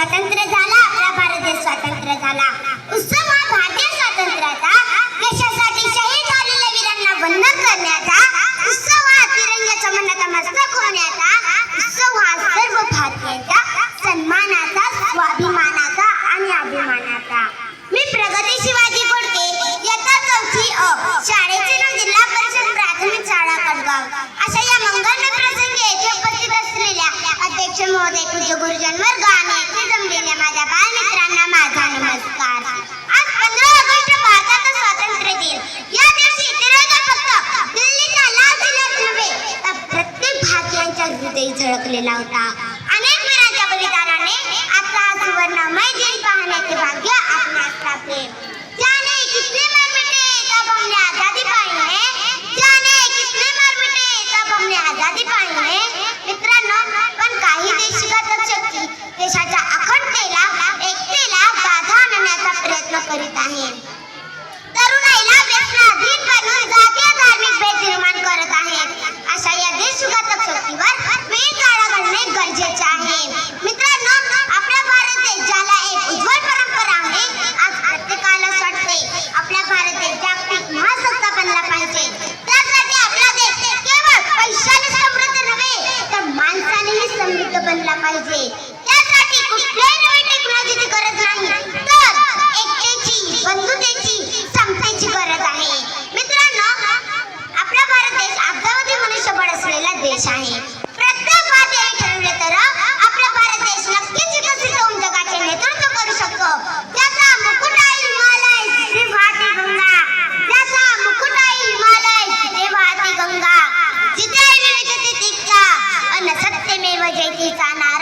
झाला आपला भारत देश स्वातंत्र्य झाला. उत्सव हा भारतीय स्वातंत्र्याचा देशासाठी शहीद झालेल्या वीरांना वंदन करण्याचा उत्सव हा तिरंग्याच्या मनाचा मस्तक होण्याचा उत्सव हा सर्व भारतीयांच्या सन्मानाचा स्वाभिमानाचा आणि अभिमानाचा. मी प्रगती शिवाजी गोडके इयत्ता चौथी अ शाळेचे नाव जिल्हा परिषद प्राथमिक शाळा कडगाव अशा या मंगलमय प्रसंगी येथे उपस्थित असलेल्या अध्यक्ष महोदय पूज्य गुरुजन वर्ग आणि भारतीयांच्या झळकलेला होता. अनेक वीरांच्या बलिदानाने आता सुवर्णमय दिन पाहण्याचे भाग्य आपणास लाभले कितने मिटे तब हमने आजादी पाई है. जाने कितने मिटे तब हमने आजादी पाई है. मित्रांनो पण काही देशघातक शक्ती देशाच्या अखंडतेला एकतेला बाधा आणण्याचा प्रयत्न करीत आहे. पाहिजे. त्यासाठी कुठल्याही नवीन टेक्नॉलॉजीची गरज नाही. तर एकतेची बंधुतेची समतेची गरज आहे. मित्रांनो आपला भारत देश अब्जावधी मनुष्यबळ असलेला देश आहे. वाहते गंगा जिथे